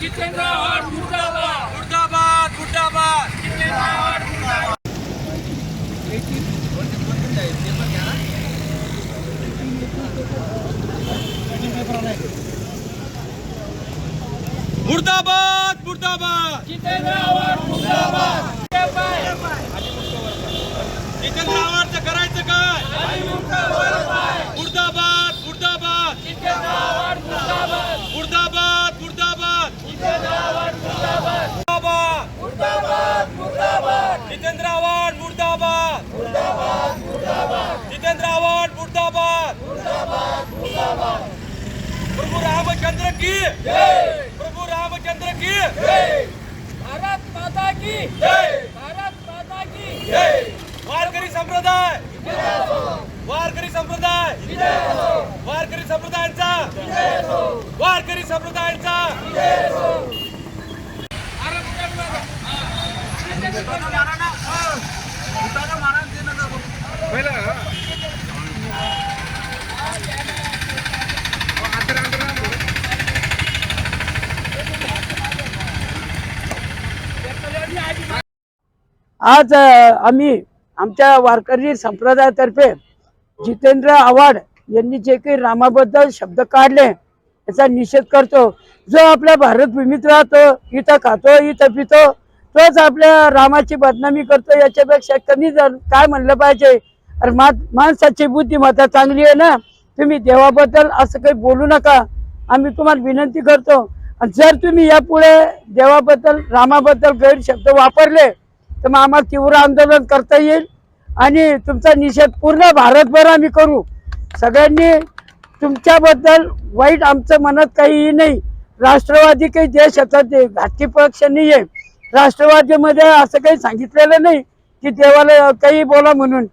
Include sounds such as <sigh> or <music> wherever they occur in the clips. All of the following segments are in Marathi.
जितेंद्र आव्हाड मुर्दाबाद। मुर्दाबाद मुर्दाबाद। जितेंद्र आव्हाड मुर्दाबाद मुर्दाबाद। मुर्दाबाद। जितेंद्र आव्हाड मुर्दाबाद जितेंद्र आव्हाडचं करायचं काय मुर्दाबाद मुर्दाबाद जितेंद्र आव्हाड मुर्दाबाद मुर्दाबाद मुर्दाबाद जितेंद्र आव्हाड मुर्दाबाद मुर्दाबाद मुर्दाबाद मुर्दाबाद जितेंद्र आव्हाड मुर्दाबाद जितेंद्र आव्हाड मुर्दाबाद प्रभू रामचंद्र की प्रभू रामचंद्र की भारत माता की जय। भारत माता की वारकरी संप्रदाय। वारकरी संप्रदाय। वारकरी संप्रदायांचा। वारकरी संप्रदायांचा। आज आम्ही आमच्या वारकरी संप्रदायातर्फे जितेंद्र आव्हाड यांनी जे काही रामाबद्दल शब्द काढले याचा निषेध करतो. जो आपल्या भारत भूमीत राहतो इथं खातो इथं पितो तोच आपल्या रामाची बदनामी करतो याच्यापेक्षा कमी जर काय म्हणलं पाहिजे? अरे मा माणसाची बुद्धिमत्ता चांगली आहे ना? तुम्ही देवाबद्दल असं काही बोलू नका. आम्ही तुम्हाला विनंती करतो. आणि जर तुम्ही यापुढे देवाबद्दल रामाबद्दल गैरशब्द वापरले तर मग आम्हाला तीव्र आंदोलन करता येईल आणि तुमचा निषेध पूर्ण भारतभर आम्ही करू. सगळ्यांनी तुमच्याबद्दल वाईट आमचं मनात काहीही नाही. राष्ट्रवादी काही देश ते घातकी पक्ष नाही आहे राष्ट्रवादीमध्ये असं काही सांगितलेलं नाही की देवाला काही बोला म्हणून.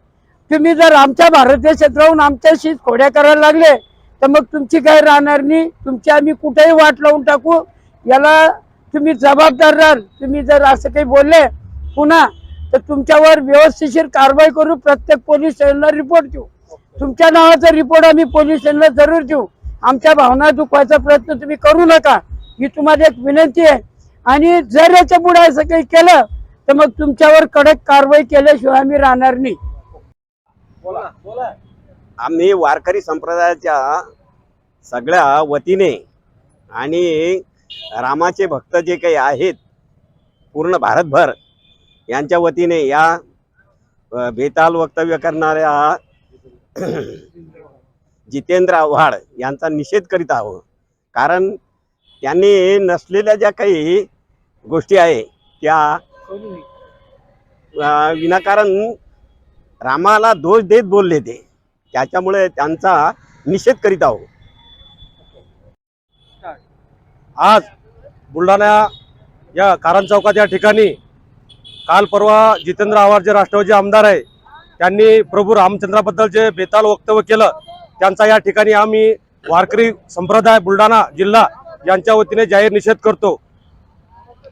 तुम्ही जर आमच्या भारत देशात राहून आमच्याशी खोड्या करायला लागले तर मग तुमची काही राहणार नाही? तुमची आम्ही कुठेही वाट लावून टाकू. याला तुम्ही जबाबदार राहाल. तुम्ही जर असं काही बोलले पुन्हा तर तुमच्यावर व्यवस्थिशीर कारवाई करू प्रत्येक पोलीस स्टेशनला रिपोर्ट देऊ. तुमच्या नावाचा रिपोर्ट आम्ही पोलीस स्टेशनला जरूर देऊ. आमच्या भावना दुखवायचा प्रयत्न तुम्ही करू नका. ही तुम्हाला एक विनंती आहे. आणि जर याच्यापुढे असं काही केलं तर मग तुमच्यावर कडक कारवाई केल्याशिवाय आम्ही राहणार नाही. आम्ही वारकरी संप्रदायाच्या सगळ्या वतीने आणि रामाचे भक्त जे काही आहेत पूर्ण भारतभर यांच्या वतीने या बेताल वक्तव्य करणाऱ्या <clears throat> जितेंद्र आव्हाड यांचा निषेध करीत आहोत. कारण त्यांनी नसलेल्या ज्या काही गोष्टी आहे त्या विनाकारण रामाला दोष देत बोलले ते. त्याच्यामुळे त्यांचा निषेध करीत आहोत. आज बुलढाणा या कारंज चौकात या ठिकाणी काल परवा जितेंद्र आव्हाड जे राष्ट्रवादी आमदार आहे त्यांनी प्रभू रामचंद्राबद्दल जे बेताल वक्तव्य केलं त्यांचा या ठिकाणी आम्ही वारकरी संप्रदाय बुलढाणा जिल्हा यांच्या वतीने जाहीर निषेध करतो.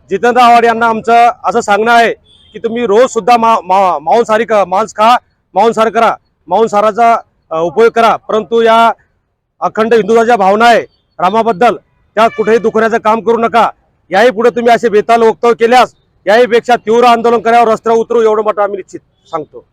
जितेंद्र आव्हाड यांना आमचं असं सांगणं आहे की तुम्ही रोज सुद्धा मा मा मांसाहारी मांस खा मांसाहार करा मांसाहाराचा उपयोग करा परंतु या अखंड हिंदुत्वाच्या भावना आहे रामाबद्दल त्या कुठेही दुखण्याचं काम करू नका. याही पुढे तुम्ही असे बेताल वक्तव्य केल्यास याही पेक्षा तीव्र आंदोलन करावं रस्त्यावर उतरू एवढं मात्र आम्ही निश्चित सांगतो.